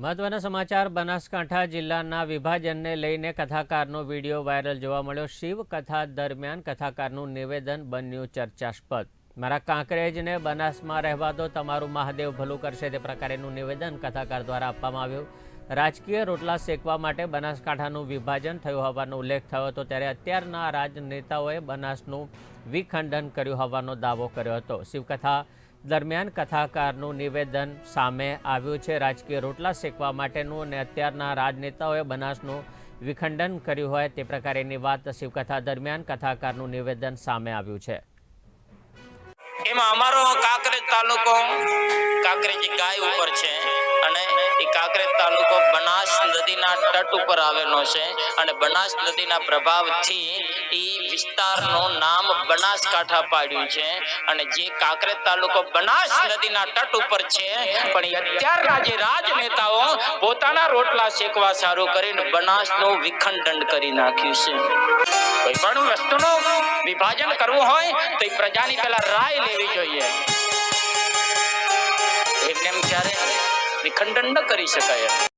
મહત્વના સમાચાર. બનાસકાંઠા જિલ્લાના વિભાજનને લઈને કથાકારનો વીડિયો વાયરલ જોવા મળ્યો. શિવ કથા દરમિયાન કથાકારનું નિવેદન બન્યું ચર્ચાસ્પદ. મારા કાંકરેજને બનાસમાં રહેવા દો, તમારું મહાદેવ ભલું કરશે તે પ્રકારેનું નિવેદન કથાકાર દ્વારા આપવામાં આવ્યું. રાજકીય રોટલા શેકવા માટે બનાસકાંઠાનું વિભાજન થયું હોવાનો ઉલ્લેખ થયો હતો, ત્યારે અત્યારના રાજનેતાઓએ બનાસનું વિખંડન કર્યું હોવાનો દાવો કર્યો હતો. શિવકથા દરમિયાન કથાકારનું નિવેદન સામે આવ્યું છે. રાજકીય રોટલા શેકવા માટેનું અને અત્યારના રાજનેતાઓએ બનાસનું વિખંડન કર્યું હોય તે પ્રકારેની વાત શિવકથા દરમિયાન કથાકારનું નિવેદન સામે આવ્યું છે. એમાં અમારો કાંકરેજ તાલુકો કાંકરેજ ગાય ઉપર છે. નદીના તટ ઉપર આવેલો છે અને બનાસ નદીના પ્રભાવથી એ વિસ્તારનું નામ બનાસકાંઠા પાડ્યું છે અને જે કાંકરેજ તાલુકો બનાસ નદીના તટ ઉપર છે, પણ અત્યારના જે રાજનેતાઓ પોતાના રોટલા શેકવા સારું કરીને બનાસનું વિખંડન કરી નાખ્યું છે. કોઈ પણ વસ્તુનું વિભાજન કરવું હોય તો એ પ્રજાની પહેલા રાય લેવી જોઈએ. એમ ક્યારે વિખંડન ન કરી શકાય.